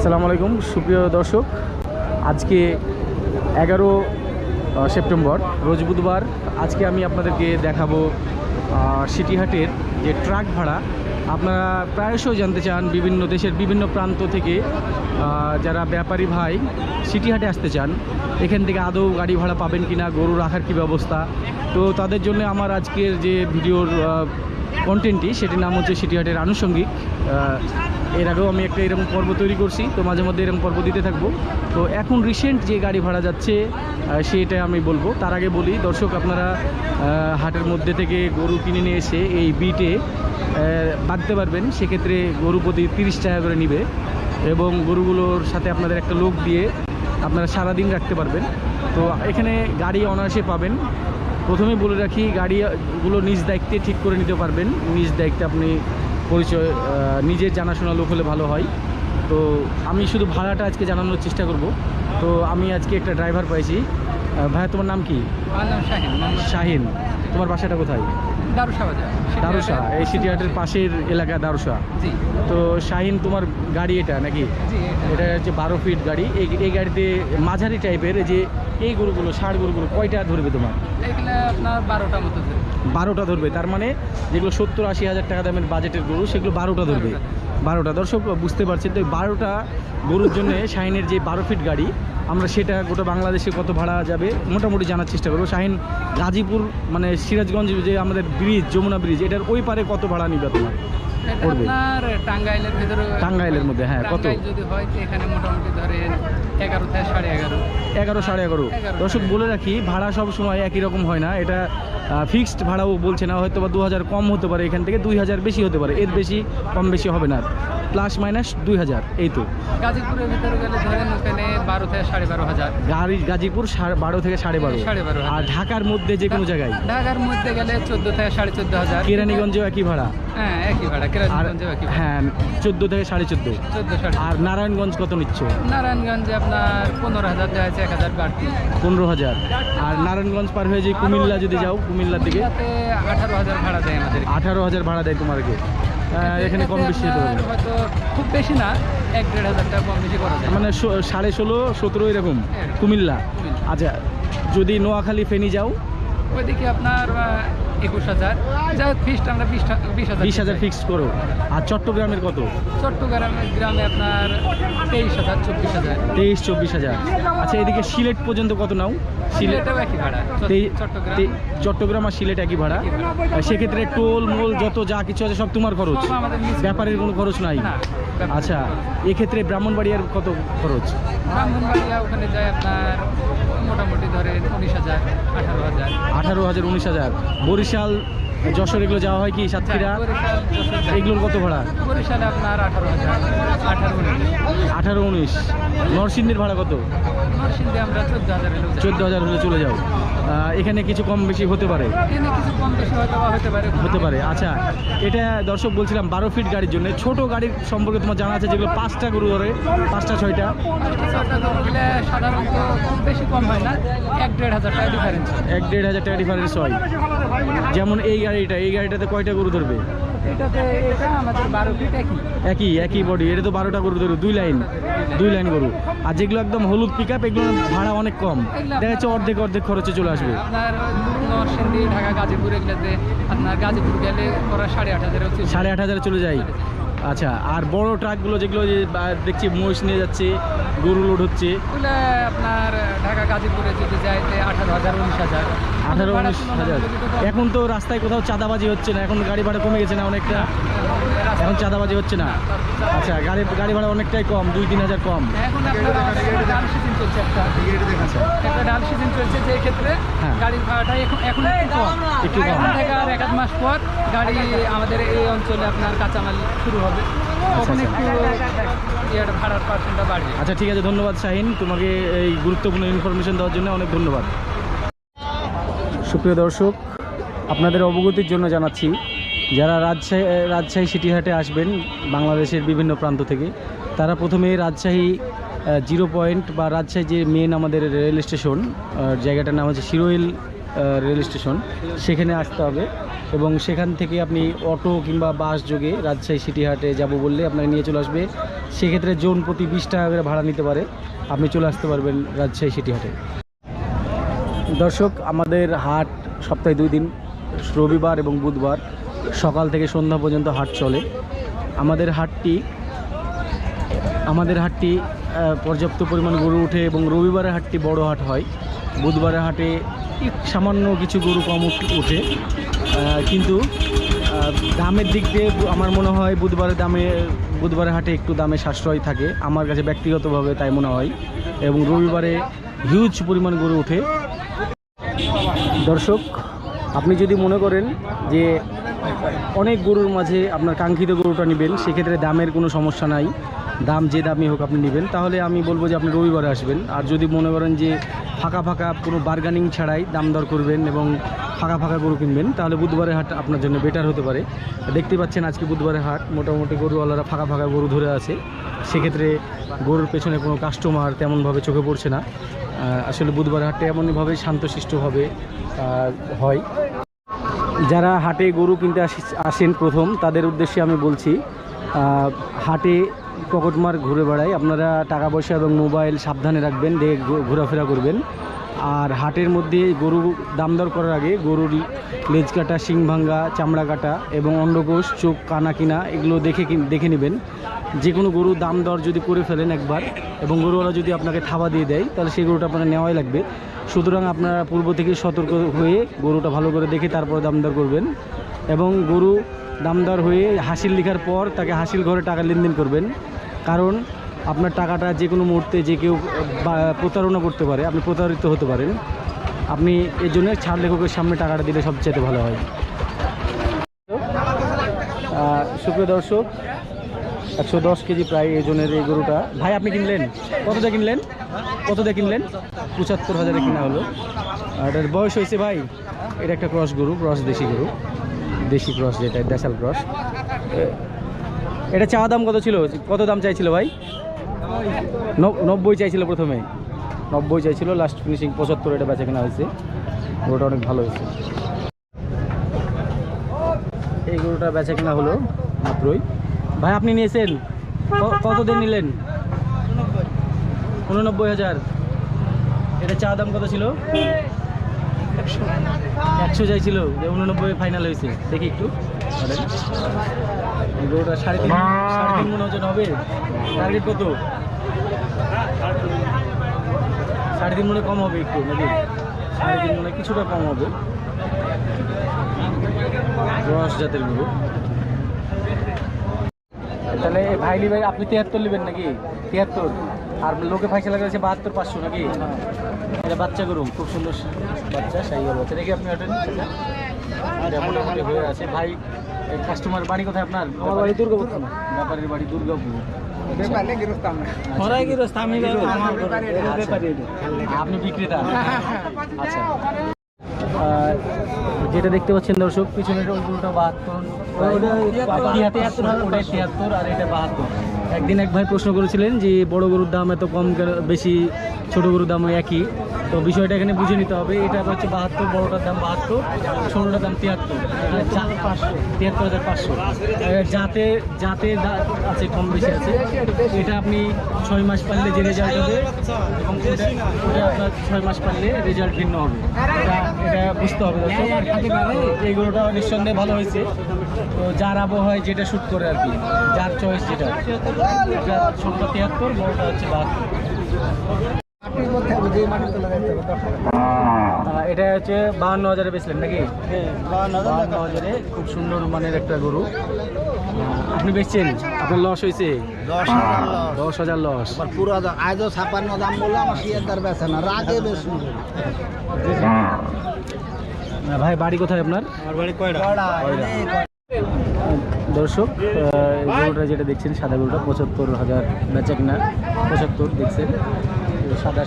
আসসালামু আলাইকুম, সুপ্রিয় দর্শক। আজকে এগারো সেপ্টেম্বর, রোজ বুধবার। আজকে আমি আপনাদেরকে দেখাবো সিটিহাটের যে ট্রাক ভাড়া, আপনারা প্রায়শই জানতে চান বিভিন্ন দেশের বিভিন্ন প্রান্ত থেকে যারা ব্যাপারী ভাই সিটিহাটে আসতে চান, এখান থেকে আদৌ গাড়ি ভাড়া পাবেন কি না গরু রাখার কি ব্যবস্থা? তো তাদের জন্য আমার আজকের যে ভিডিওর কন্টেন্টটি সেটির নাম হচ্ছে সিটিহাটের আনুষঙ্গিক এর আগেও আমি একটা এরকম পর্ব তৈরি করছি, তো মাঝে মধ্যে এরকম পর্ব দিতে থাকব। তো এখন রিসেন্ট যে গাড়ি ভাড়া যাচ্ছে সেটা আমি বলব। তার আগে বলি, দর্শক আপনারা হাটের মধ্যে থেকে গরু কিনে নিয়ে এসে এই বিটে বাঁধতে পারবেন। সেক্ষেত্রে গরু প্রতি তিরিশ টাকা করে নিবে এবং গরুগুলোর সাথে আপনাদের একটা লোক দিয়ে আপনারা সারাদিন রাখতে পারবেন। তো এখানে গাড়ি অনায়াসে পাবেন। প্রথমে বলে রাখি, গাড়িগুলো নিজ দায়িত্বে ঠিক করে নিতে পারবেন। নিজ দায়িত্বে আপনি পরিচয় নিজের জানাশোনা লোক হলে ভালো হয়। তো আমি শুধু ভাড়াটা আজকে জানানোর চেষ্টা করব। তো আমি আজকে একটা ড্রাইভার পাইছি। ভাইয়া তোমার নাম কি? শাহিন। তোমার বাসাটা কোথায়? দারুসা এই সিটি হাটের পাশের এলাকা দারুসা। তো শাহিন তোমার গাড়ি এটা নাকি? এটা। হচ্ছে বারো ফিট গাড়ি। এই এই গাড়িতে মাঝারি টাইপের যে এই গরুগুলো ষাট গরুগুলো কয়টা ধরবে তোমার? এগুলো আপনার বারোটা মতো বারোটা ধরবে। তার মানে যেগুলো সত্তর আশি হাজার টাকা দামের বাজেটের গরু সেগুলো বারোটা ধরবে। বারোটা দর্শক বুঝতে পারছেন তো বারোটা গরুর জন্য শাহিনের যে বারো ফিট গাড়ি আমরা সেটা গোটা বাংলাদেশে কত ভাড়া যাবে মোটামুটি জানার চেষ্টা করব। শাহিন গাজীপুর মানে সিরাজগঞ্জ যে আমাদের ব্রিজ যমুনা ব্রিজ এটার ওই পারে কত ভাড়া নিবে তোমার পড়বে। টাঙ্গাইলের ভিতরে টাঙ্গাইলের মধ্যে, হ্যাঁ, কত? যদি হয় এখানে মোটামুটি ধরেন এগারো থেকে সাড়ে এগারো। এগারো সাড়ে এগারো। দর্শক। বলে রাখি ভাড়া সব সময় একই রকম হয় না। এটা ফিক্সড ভাড়াও বলছে না হয়তো বা দু হাজার কম হতে পারে এখান থেকে দুই হাজার বেশি হতে পারে এর বেশি কম বেশি হবে না। প্লাস মাইনাস দুই হাজার এই তো। গাজীপুরের ভিতরে গেলে ধরেন ওখানে বারো থেকে সাড়ে বারো হাজার। গাড়ি গাজীপুর বারো থেকে সাড়ে বারো। সাড়ে বারো আর ঢাকার মধ্যে যে কোনো জায়গায়? ঢাকার মধ্যে গেলে চোদ্দ থেকে সাড়ে চোদ্দ হাজার। কেরানীগঞ্জেও একই ভাড়া? হ্যাঁ একই ভাড়া কেরানীগঞ্জেও একই হ্যাঁ চোদ্দ থেকে সাড়ে চোদ্দ। চোদ্দ সাড়ে আর নারায়ণগঞ্জ কত নিচ্ছ? নারায়ণগঞ্জে আপনার পনেরো হাজার দেওয়া আছে এক হাজার বাড়তি। পনেরো হাজার। আর নারায়ণগঞ্জ পার হয়ে যে কুমিল্লা যদি যাও কুমিল্লার দিকে? আঠারো হাজার ভাড়া দেয় আমাদের আঠারো হাজার ভাড়া দেয় তোমাকে এখানে কম বেশি হয়তো খুব বেশি না এক দেড় হাজার টাকা কম বেশি করা যায়। মানে সাড়ে ষোলো সতেরো এরকম কুমিল্লা? আচ্ছা যদি নোয়াখালী ফেনি যাও? ওইদিকে আপনার একুশ হাজার। যা ফিক্সড আমরা বিশ হাজার বিশ হাজার ফিক্সড করো। আর চট্টগ্রামের কত? চট্টগ্রাম গ্রামে আপনার তেইশ হাজার চব্বিশ হাজার। তেইশ চব্বিশ হাজার। আচ্ছা এদিকে সিলেট পর্যন্ত কত নাও? সিলেটেও একই ভাড়া। চট্টগ্রাম চট্টগ্রাম আর সিলেট একই ভাড়া? আর সেক্ষেত্রে টোল মোল যত যা কিছু আছে সব তোমার খরচ। ব্যাপারের কোনো খরচ নাই? আচ্ছা এক্ষেত্রে ব্রাহ্মণবাড়িয়ার কত খরচ? ব্রাহ্মণবাড়িয়া ওখানে যায় আপনার মোটামুটি ধরেন উনিশ হাজার আঠারো হাজার। আঠারো হাজার উনিশ হাজার। বরিশাল যশোর এগুলো যাওয়া হয় কি সাতক্ষীরা? যায়। এগুলোর কত ভাড়া? বরিশালে আপনার আঠারো আঠারো উনিশ। নরসিংদীর ভাড়া কত? চোদ্দ হাজার হলে চলে যাও। এখানে কিছু কম বেশি হতে পারে? হতে পারে। আচ্ছা এটা দর্শক বলছিলাম বারো ফিট গাড়ির জন্য। ছোট গাড়ির সম্পর্কে তোমার জানা আছে যেগুলো পাঁচটা গরু ধরে পাঁচটা ছয়টা হয় এক দেড় হাজার টাকা ডিফারেন্স হয়। যেমন এই গাড়িটা এই গাড়িটাতে কয়টা গরু ধরবে? একই। একই বডি এটা তো বারোটা গরু ধরবে দুই লাইন দুই লাইন গরু। আর যেগুলো একদম হলুদ পিক আপ এগুলো ভাড়া অনেক কম। দেখা যাচ্ছে অর্ধেক অর্ধেক খরচে চলে আসবে। আপনার নরসিংদী ঢাকা গাজীপুর এগুলোতে আপনার গাজীপুর গেলে ওরা সাড়ে আট হাজার হচ্ছে সাড়ে আট হাজারে চলে যায়। আচ্ছা আর বড় ট্রাকগুলো যেগুলো যে দেখছি মহিষ নিয়ে যাচ্ছে গরু লোড হচ্ছে। আপনার ঢাকা গাজীপুরে যদি যায় আঠারো হাজার উনিশ হাজার। আঠারো উনিশ হাজার। এখন তো রাস্তায় কোথাও চাঁদাবাজি হচ্ছে না এখন গাড়ি ভাড়া কমে গেছে না অনেকটা? এখন চাঁদাবাজি হচ্ছে না। আচ্ছা গাড়ি গাড়ি ভাড়া অনেকটাই কম দুই তিন হাজার কম। এখন ডাল সিজন চলছে একটা। একটা ডাল সিজন চলছে যে ক্ষেত্রে হ্যাঁ। গাড়ির ভাড়াটা এখন এখন একটু কম। একটু কম। এখন থেকে আর এক মাস পর গাড়ি আমাদের এই অঞ্চলে আপনার কাঁচামাল শুরু হবে। আচ্ছা। বাড়বে। আচ্ছা ঠিক আছে ধন্যবাদ শাহিন। তোমাকে এই গুরুত্বপূর্ণ ইনফরমেশন দেওয়ার জন্য অনেক ধন্যবাদ। সুপ্রিয় দর্শক আপনাদের অবগতির জন্য জানাচ্ছি যারা রাজশাহী রাজশাহী সিটিহাটে আসবেন, বাংলাদেশের বিভিন্ন প্রান্ত থেকে, তারা প্রথমে রাজশাহী জিরো পয়েন্ট বা রাজশাহী যে মেন আমাদের রেল স্টেশন জায়গাটার নাম হচ্ছে শিরোইল রেল স্টেশন সেখানে আসতে হবে। এবং সেখান থেকে আপনি অটো কিংবা বাস যোগে রাজশাহী সিটি হাটে যাব বললে আপনাকে নিয়ে চলে আসবে। সেক্ষেত্রে জোন প্রতি বিশ টাকা করে ভাড়া নিতে পারে। আপনি চলে আসতে পারবেন রাজশাহী সিটি হাটে। দর্শক, আমাদের হাট সপ্তাহে দুই দিন, রবিবার এবং বুধবার। সকাল থেকে সন্ধ্যা পর্যন্ত হাট চলে। আমাদের হাটটি আমাদের হাটটি পর্যাপ্ত পরিমাণ গরু ওঠে এবং রবিবারের হাটটি বড় হাট হয়। বুধবারের হাটে সামান্য কিছু গরু কম উঠে কিন্তু দামের দিক দিয়ে আমার মনে হয় বুধবারের দামে, বুধবারের হাটে একটু দামে সাশ্রয় থাকে। আমার কাছে ব্যক্তিগতভাবে তাই মনে হয়। এবং রবিবারে হিউজ পরিমাণ গরু ওঠে দর্শক, আপনি যদি মনে করেন যে অনেক গরুর মাঝে আপনার কাঙ্ক্ষিত গরুটা নেবেন, সেক্ষেত্রে দামের কোনো সমস্যা নাই। দাম যে দামই হোক আপনি নেবেন। তাহলে আমি বলব যে আপনি রবিবারে আসবেন। আর যদি মনে করেন যে ফাঁকা ফাঁকা কোনো বার্গানিং ছাড়াই দাম দর করবেন এবং ফাঁকা ফাঁকা গরু কিনবেন, তাহলে বুধবারের হাট আপনার জন্য বেটার হতে পারে। দেখতে পাচ্ছেন আজকে বুধবারের হাট, মোটামুটি গরুওয়ালারা ফাঁকা ফাঁকা গরু ধরে আছে। সেক্ষেত্রে গরুর পেছনে কোনো কাস্টমার তেমনভাবে চোখে পড়ছে না। আসলে বুধবার হাটটা এমনভাবে শান্তশিষ্টভাবে হয়। যারা হাটে গরু কিনতে আসি- আসেন প্রথম, তাদের উদ্দেশ্যে আমি বলছি হাটে পকেটমার ঘুরে বেড়ায় আপনারা টাকা পয়সা এবং মোবাইল সাবধানে রাখবেন ঘু- ঘোরাফেরা করবেন। আর হাটের মধ্যে গরু দাম দর করার আগে গরুর লেজ কাটা, শিং ভাঙ্গা, চামড়া কাটা এবং অন্ডকোষ, চোখ, কানা কিনা এগুলো দেখে দেখে নেবেন। যে কোনো গরু দাম দর যদি করে ফেলেন একবার এবং গরুওয়ালা যদি আপনাকে থাবা দিয়ে দেয়, তাহলে সেই গরুটা আপনার নেওয়াই লাগবে। সুতরাং আপনারা পূর্ব থেকে সতর্ক হয়ে গরুটা ভালো করে দেখে তারপরে দামদার করবেন এবং গরু দামদার হয়ে হাসিল লেখার পর তাকে হাসিল ঘরে টাকা লেনদেন করবেন। কারণ আপনার টাকাটা যে কোনো মুহূর্তে যে কেউ প্রতারণা করতে পারে, আপনি প্রতারিত হতে পারেন। আপনি এর জন্য ছাড় লেখকের সামনে টাকাটা দিলে সবচেয়ে ভালো হয়। সুপ্রিয় দর্শক একশো দশ কেজি প্রায় ওজনের এই গরুটা। ভাই, আপনি কিনলেন? কত দিয়ে কিনলেন? কত দিয়ে কিনলেন? পঁচাত্তর হাজারে কিনা হলো। আর এটার বয়স হয়েছে ভাই, এটা একটা ক্রস গরু, ক্রস দেশি গরু। দেশি ক্রস যেটা, দেশাল ক্রস। এটা চাওয়া দাম কত ছিল? কত দাম চাইছিল ভাই? নব্বই চাইছিল প্রথমে। নব্বই চাইছিল লাস্ট ফিনিশিং পঁচাত্তর এটা বেচা কেনা হয়েছে। গরুটা অনেক ভালো হয়েছে। এই গরুটা বেচা কেনা হলো মাত্রই। ভাই, আপনি নিয়েছেন? ক- কত দিন নিলেন? উননব্বই হাজার। এটা চা দাম কত ছিল? একশো চাইছিল, যে উননব্বই ফাইনাল হয়েছে। দেখি একটু। গরুটা সাড়ে তিন সাড়ে তিন মনে ওজন হবে? টার্গেট কত? সাড়ে তিন মনে কম হবে একটু, নাকি? সাড়ে তিন মনে কিছুটা কম হবে। রস জাতের গরু। তাহলে ভাইলি ভাই আপনি তিয়াত্তর নেবেন নাকি? তিয়াত্তর। আর লোকে ফাইসা লাগাচ্ছে বাহাত্তর পাঁচশো নাকি? এটা বাচ্চা গরু খুব সুন্দর বাচ্চা সাই বাচ্চা দেখি আপনি ওটা এটা মোটামুটি হয়ে আছে। ভাই কাস্টমার বাড়ি কোথায় আপনার? আমার বাড়ি দুর্গাপুর। ব্যাপারের বাড়ি দুর্গাপুর। কি আমি আপনি বিক্রেতা? আচ্ছা। আর যেটা দেখতে পাচ্ছেন দর্শক, পিছনে আর এটা একদিন এক ভাই প্রশ্ন করেছিলেন যে, বড় গরুর দাম এত কম বেশি, ছোট গরুর দাম একই। তো বিষয়টা এখানে বুঝে নিতে হবে। এটা হচ্ছে বাহাত্তর, বড়টার দাম বাহাত্তর ছোটোটার দাম তিয়াত্তর। পাঁচশো তিয়াত্তর হাজার পাঁচশো। যাতে যাতে আছে, কম বেশি আছে, এটা আপনি ছয় মাস পারলে যে রেজাল্ট হবে এবং আপনার ছয় মাস পারলে রেজাল্ট ভিন্ন হবে। এটা এটা বুঝতে হবে, দর্শক। এই নিঃসন্দেহে ভালো হয়েছে। তো যার আবহাওয়ায় যেটা শ্যুট করে আর কি, যার চয়েস যেটা। এটা তিয়াত্তর, বড়টা হচ্ছে বাহাত্তর। এটা হচ্ছে বাহান্ন হাজারে বেচলেন নাকি? বাহান্ন হাজারে খুব সুন্দর মানের একটা গরু। আপনি বেচছেন? আপনার লস হয়েছে? দশ হাজার লস। দশ হাজার লস। পুরো আজও ছাপান্ন দাম বলল আমার শিয়ার বেছে না। রাগে বেশ ভাই বাড়ি কোথায় আপনার? আমার বাড়ি কয়টা দর্শক আহ, গরুটা যেটা দেখছেন সাদা গরুটা পঁচাত্তর হাজার বেচা কিনা পঁচাত্তর দেখছেন। সাদা